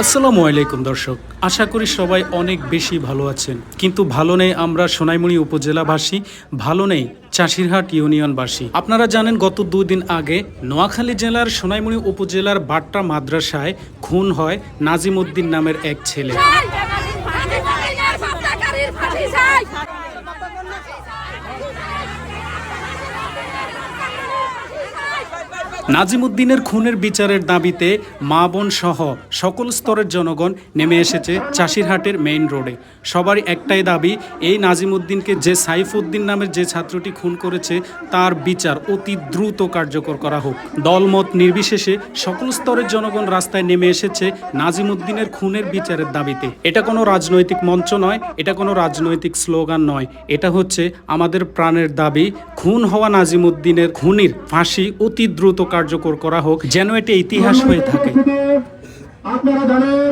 আসসালামু আলাইকুম, দর্শক। আশা করি সবাই অনেক বেশি ভালো আছেন। কিন্তু ভালো নেই আমরা সোনাইমুড়ি উপজেলাবাসী, ভালো নেই চাষিরহাট ইউনিয়নবাসী। আপনারা জানেন, গত দুদিন আগে নোয়াখালী জেলার সোনাইমুড়ি উপজেলার বাট্টা মাদ্রাসায় খুন হয় নাজিম উদ্দিন নামের এক ছেলে। নাজিমুদ্দিনের খুনের বিচারের দাবিতে মা বোন সহ সকল স্তরের জনগণ নেমে এসেছে চাষিরহাটের মেইন রোডে। সবারই একটাই দাবি, এই নাজিমুদ্দিনকে যে সাইফুদ্দিন নামের যে ছাত্রটি খুন করেছে, তার বিচার অতি দ্রুত কার্যকর করা হোক। দলমত নির্বিশেষে সকল স্তরের জনগণ রাস্তায় নেমে এসেছে নাজিমুদ্দিনের খুনের বিচারের দাবিতে। এটা কোনো রাজনৈতিক মঞ্চ নয়, এটা কোনো রাজনৈতিক স্লোগান নয়। এটা হচ্ছে আমাদের প্রাণের দাবি, খুন হওয়া নাজিমুদ্দিনের খুনির ফাঁসি অতি দ্রুত কার্যকর করা হোক, যেন এটি ইতিহাস হয়ে থাকে। আপনারা জানেন,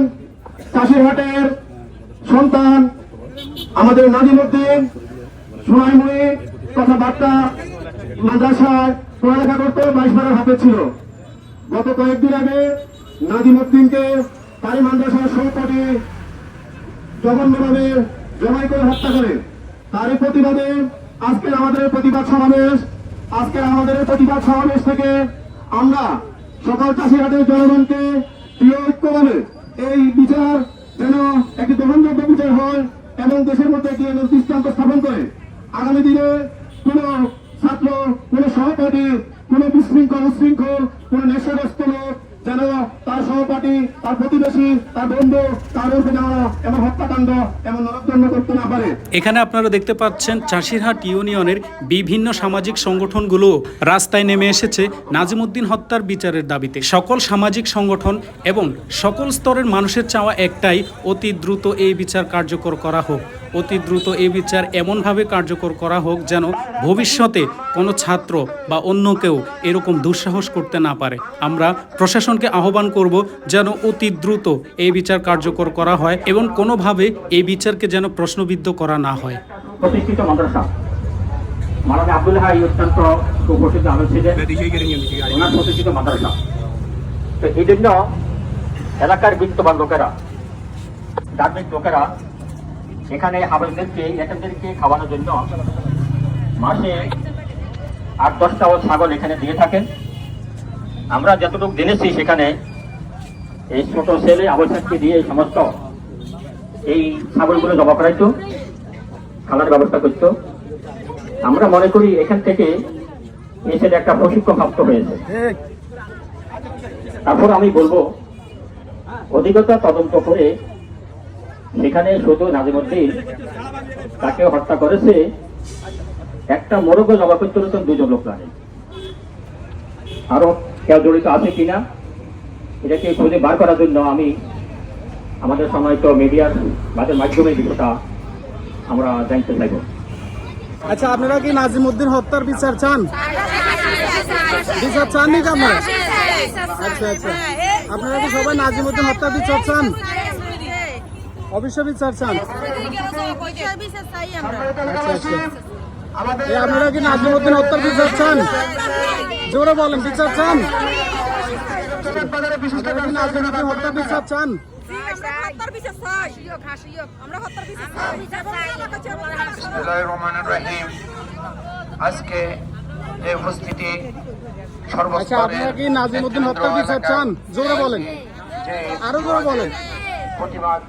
চাষিরহাটের সন্তান আমাদের নাজিমুদ্দিন সোনাইমুড়ি কথাবার্তা মাদ্রাসায় পড়ালেখা করতে, বাইশ বারের হাতে ছিল। গত কয়েকদিন আগে নাজিমুদ্দিনকে তারি মাদ্রাসার সহপাঠী জঘন্যভাবে জমাই করে হত্যা করে। তারই প্রতিবাদে আজকের আমাদের প্রতিবাদ সমাবেশ, আজকের আমাদের প্রতিবাদ সমাবেশ থেকে আমরা সকাল চাষিঘাটের জনগণকে প্রিয় ঐক্যভাবে এই বিচার যেন একটি গ্রহণযোগ্য বিচার হয় এবং দেশের মধ্যে একটি দৃষ্টান্ত স্থাপন করে। আগামী দিনে কোন ছাত্র, কোন সহপাঠী, কোন বিশৃঙ্খল, উশৃঙ্খল, কোন নেশাগ্রস্ত লোক যেন তার সহপাঠী, তার প্রতিবেশী, তার বন্ধু, তার উপরে যাওয়া এবং হত্যাকাণ্ড এবং নরকদণ্ড করতে না পারে। এখানে আপনারা দেখতে পাচ্ছেন চাষিরহাট ইউনিয়নের বিভিন্ন সামাজিক সংগঠনগুলো রাস্তায় নেমে এসেছে নাজিমুদ্দিন হত্যার বিচারের দাবিতে। সকল সামাজিক সংগঠন এবং সকল স্তরের মানুষের চাওয়া একটাই, অতি দ্রুত এই বিচার কার্যকর করা হোক। অতি দ্রুত এই বিচার এমনভাবে কার্যকর করা হোক যেন ভবিষ্যতে কোনো ছাত্র বা অন্য কেউ এরকম দুঃসাহস করতে না পারে। আমরা প্রশাসনকে আহ্বান করব যেন অতি দ্রুত এই বিচার কার্যকর করা হয় এবং কোনোভাবে এই বিচারকে যেন প্রশ্নবিদ্ধ করা না হয়। এলাকার বিত্তবান লোকেরা ধার্মিক লোকেরা এখানে হাবেলদেরকে এখানদেরকে খাওয়ানোর জন্য মাসে আট, দশটা ছাগল এখানে দিয়ে থাকেন। আমরা যতটুকু জেনেছি সেখানে এই ছোট ছেলে আবশ্যককে দিয়ে এই সমস্ত এই ছাগলগুলো জমা করাইতো, খালার ব্যবস্থা করতো। আমরা মনে করি এখান থেকে এসে একটা প্রশিক্ষণ প্রাপ্ত হয়েছে। তারপর আমি বলব অধিকতা তদন্ত করে সেখানে শুধু নাজিমুদ্দিন তাকে হত্যা করেছে, একটা মোরগ জমা করতে দুজন লোক আরও কেউ জড়িত আছে কিনা, এটাকে খুঁজে বার করার জন্য আমি আমাদের সময় তো মিডিয়ার মাঝের মাধ্যমে বিষয়টা আমরা জানতে চাইব। আচ্ছা আপনারা কি নাজিমুদ্দিন হত্যার বিচার চান? বিচার চান নি আপনারা? আচ্ছা আচ্ছা। আপনারা কি সবাই নাজিমুদ্দিন হত্যার বিচার চান? অবশ্যই বিচার চান। আচ্ছা আচ্ছা। আপনারা কি নাজিমুদ্দিন হত্যার বিচার চান? জোরে বলেন বিচার চান? বিচার চান আজকে যে উপস্থিতি আচ্ছা সর্বস্তরের আপনারা কি নাজিমুদ্দিন বিচার চান? জোরে বলেন। আরও জোরে বলেন। প্রতিবাদ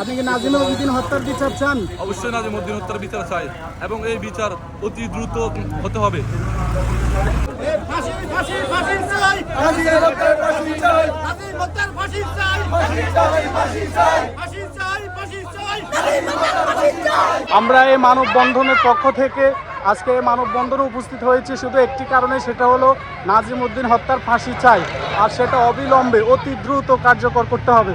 আপনি কি নাজিমুদ্দিন হত্যার বিচার চান? অবশ্যই নাজিমুদ্দিন হত্যার বিচার চাই এবং এই বিচার অতি দ্রুত হতে হবে। আমরা এই মানববন্ধনের পক্ষ থেকে আজকে এই মানববন্ধনে উপস্থিত হয়েছে। শুধু একটি কারণে সেটা হলো নাজিম উদ্দিন হত্যার ফাঁসি চাই। আর সেটা অবিলম্বে অতি দ্রুত কার্যকর করতে হবে।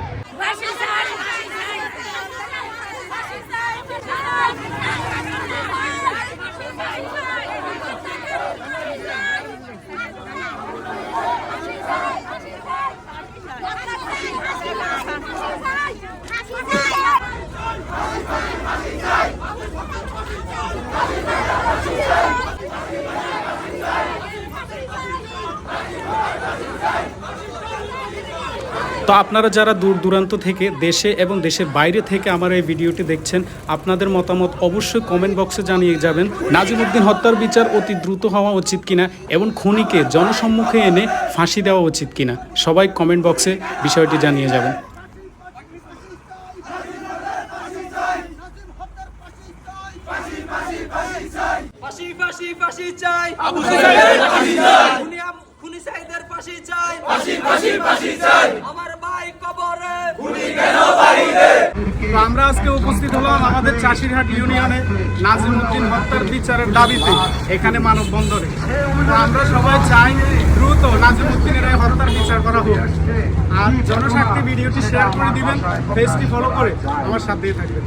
তো আপনারা যারা দূর দূরান্ত থেকে দেশে এবং দেশের বাইরে থেকে আমার এই ভিডিওটি দেখছেন আপনাদের মতামত অবশ্যই কমেন্ট বক্সে জানিয়ে যাবেন। নাজিমুদ্দিন হত্যার বিচার অতি দ্রুত হওয়া উচিত কিনা এবং খুনিকে জনসম্মুখে এনে ফাঁসি দেওয়া উচিত কিনা সবাই কমেন্ট বক্সে বিষয়টি জানিয়ে যাবেন। ফাঁসি ফাঁসি ফাঁসি চাই। আবু সাইদের ফাঁসি চাই। খুনি খুনি সাইদের ফাঁসি চাই। ফাঁসি ফাঁসি ফাঁসি চাই। আমার ভাই কবরে আমরা আজকে উপস্থিত হলাম আমাদের চাষিরহাট ইউনিয়নে নাজিম উদ্দিন হত্যার বিচারের দাবিতে, এখানে মানববন্ধনে। আমরা সবাই চাই দ্রুত নাজিমুদ্দিনের এই হত্যার বিচার করা হোক। আর জনশক্তি ভিডিওটি শেয়ার করে দিবেন পেজটি ফলো করে আমার সাথে থাকবেন।